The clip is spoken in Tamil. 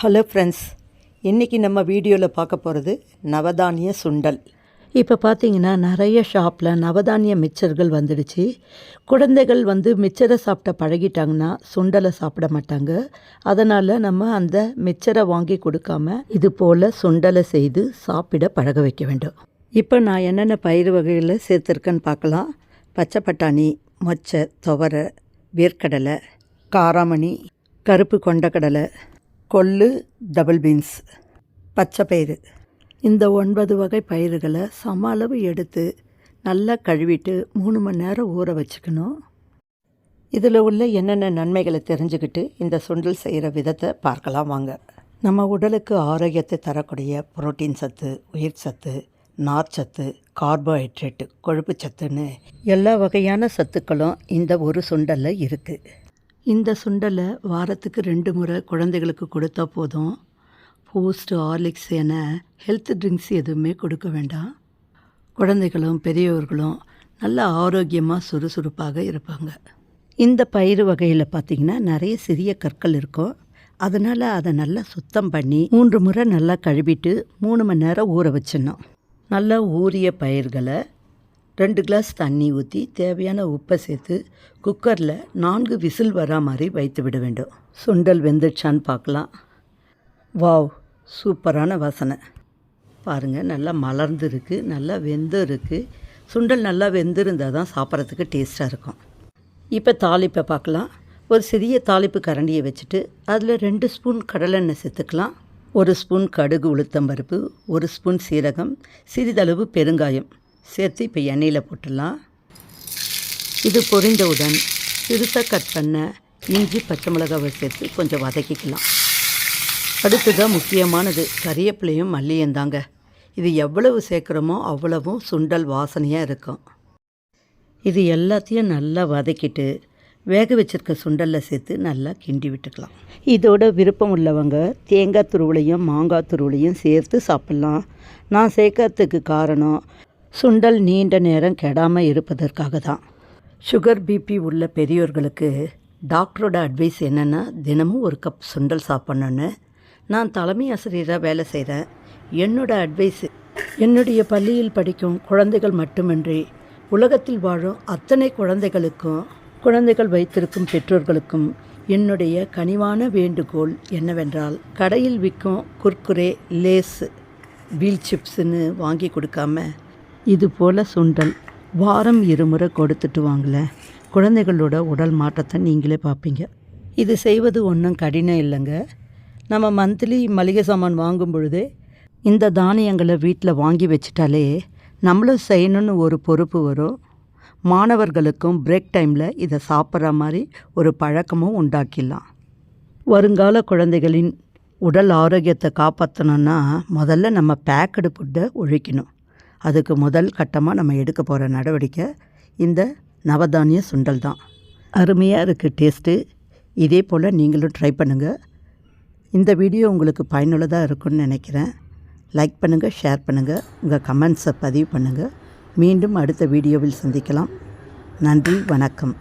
ஹலோ ஃப்ரெண்ட்ஸ் இன்றைக்கி நம்ம வீடியோவில் பார்க்க போகிறது நவதானிய சுண்டல். இப்போ பார்த்தீங்கன்னா நிறைய ஷாப்பில் நவதானிய மிச்சர்கள் வந்துடுச்சு. குழந்தைகள் வந்து மிச்சரை சாப்பிட்ட பழகிட்டாங்கன்னா சுண்டலை சாப்பிட மாட்டாங்க. அதனால் நம்ம அந்த மிச்சரை வாங்கி கொடுக்காம இது போல் சுண்டலை செய்து சாப்பிட பழக வைக்க வேண்டும். இப்போ நான் என்னென்ன பயிர் வகைகளை சேர்த்துருக்கேன்னு பார்க்கலாம். பச்சை பட்டாணி மொச்சை துவரை வேர்க்கடலை காராமணி கருப்பு கொண்டக்கடலை கொள்ளு டபுள் பீன்ஸ் பச்சை பயிறு. இந்த ஒன்பது வகை பயிர்களை சம அளவு எடுத்து நல்லா கழுவிட்டு மூணு மணி நேரம் ஊற வச்சுக்கணும். இதில் உள்ள என்னென்ன நன்மைகளை தெரிஞ்சுக்கிட்டு இந்த சுண்டல் செய்கிற விதத்தை பார்க்கலாம் வாங்க. நம்ம உடலுக்கு ஆரோக்கியத்தை தரக்கூடிய புரோட்டீன் சத்து உயிர் சத்து நார்ச்சத்து கார்போஹைட்ரேட்டு கொழுப்பு சத்துன்னு எல்லா வகையான சத்துக்களும் இந்த ஒரு சுண்டலில் இருக்குது இந்த சுண்டலை வாரத்துக்கு ரெண்டு முறை குழந்தைகளுக்கு கொடுத்தா போதும். பூஸ்ட் ஹார்லிக்ஸ் என ஹெல்த் ட்ரிங்க்ஸ் எதுவுமே கொடுக்க வேண்டாம். குழந்தைகளும் பெரியவர்களும் நல்ல ஆரோக்கியமாக சுறுசுறுப்பாக இருப்பாங்க. இந்த பயிறு வகையில் பார்த்திங்கன்னா நிறைய சிறிய கற்கள் இருக்கும். அதனால் அதை நல்லா சுத்தம் பண்ணி மூன்று முறை நல்லா கழுவிட்டு மூணு மணி நேரம் ஊற வச்சிடணும். நல்லா ஊறிய பயிர்களை ரெண்டு கிளாஸ் தண்ணி ஊற்றி தேவையான உப்பை சேர்த்து குக்கரில் நான்கு விசில் வரா மாதிரி வைத்து விட வேண்டும். சுண்டல் வெந்துடுச்சான்னு பார்க்கலாம். வாவ் சூப்பரான வாசனை. பாருங்கள் நல்லா மலர்ந்துருக்கு நல்லா வெந்தும் இருக்குது சுண்டல் நல்லா வெந்திருந்தால் தான் சாப்பிட்றதுக்கு டேஸ்ட்டாக இருக்கும். இப்போ தாளிப்பை பார்க்கலாம். ஒரு சிறிய தாளிப்பு கரண்டியை வச்சுட்டு அதில் ரெண்டு ஸ்பூன் கடலெண்ணெய் சேர்த்துக்கலாம். ஒரு ஸ்பூன் கடுகு உளுத்தம்பருப்பு ஒரு ஸ்பூன் சீரகம் சிறிதளவு பெருங்காயம். சேர்த்து இப்போ எண்ணெயில் போட்டுடலாம். இது பொரிந்தவுடன் சிறுசாக கட் பண்ண இஞ்சி பச்சை மிளகாவை சேர்த்து கொஞ்சம் வதக்கிக்கலாம். அடுத்ததாக முக்கியமானது கறியப்பிலையும் மல்லியும் தாங்க. இது எவ்வளவு சேர்க்குறோமோ அவ்வளவும் சுண்டல் வாசனையாக இருக்கும். இது எல்லாத்தையும் நல்லா வதக்கிட்டு வேக வச்சிருக்க சுண்டலில் சேர்த்து நல்லா கிண்டி விட்டுக்கலாம். இதோட விருப்பம் உள்ளவங்க தேங்காய் துருவலையும் மாங்காய் துருவலையும் சேர்த்து சாப்பிட்லாம். நான் சேர்க்கறதுக்கு காரணம் சுண்டல் நீண்ட நேரம் கெடாமல் இருப்பதற்காக தான் சுகர் பிபி உள்ள பெரியோர்களுக்கு டாக்டரோட அட்வைஸ் என்னென்னா தினமும் ஒரு கப் சுண்டல் சாப்பிட்ணுன்னு நான் தலைமை ஆசிரியராக வேலை செய்கிறேன் என்னோட அட்வைஸ் என்னுடைய பள்ளியில் படிக்கும் குழந்தைகள் மட்டுமின்றி உலகத்தில் வாழும் அத்தனை குழந்தைகளுக்கும் குழந்தைகள் வைத்திருக்கும் பெற்றோர்களுக்கும் என்னுடைய கனிவான வேண்டுகோள் என்னவென்றால் கடையில் விற்கும் குர்குரே லேஸ் வீல் சிப்ஸுன்னு வாங்கி கொடுக்காம இது போல் சுண்டல். வாரம் இருமுறை கொடுத்துட்டு வாங்களேன் குழந்தைகளோட உடல் மாற்றத்தை நீங்களே பார்ப்பீங்க. இது செய்வது ஒன்றும் கடினம் இல்லைங்க. நம்ம மந்த்லி மளிகை சாமான் வாங்கும் பொழுது இந்த தானியங்களை வீட்டில் வாங்கி வச்சிட்டாலே நம்மளும் செய்யணும்னு ஒரு பொறுப்பு வரும். மாணவர்களுக்கும் பிரேக் டைமில் இதை சாப்பிட்ற மாதிரி ஒரு பழக்கமும் உண்டாக்கிடலாம். வருங்கால குழந்தைகளின் உடல் ஆரோக்கியத்தை காப்பாற்றணுன்னா முதல்ல நம்ம பேக்கடு ஃபுட்டை ஒழிக்கணும். அதுக்கு முதல் கட்டமாக நம்ம எடுக்க போகிற நடவடிக்கை இந்த நவதானிய சுண்டல் தான். அருமையாக இருக்குது டேஸ்ட்டு. இதே போல் நீங்களும் ட்ரை பண்ணுங்கள் இந்த வீடியோ உங்களுக்கு பயனுள்ளதாக இருக்கும்னு நினைக்கிறேன். லைக் பண்ணுங்கள் ஷேர் பண்ணுங்கள் உங்கள் கமெண்ட்ஸை பதிவு பண்ணுங்கள் மீண்டும் அடுத்த வீடியோவில் சந்திக்கலாம். நன்றி வணக்கம்.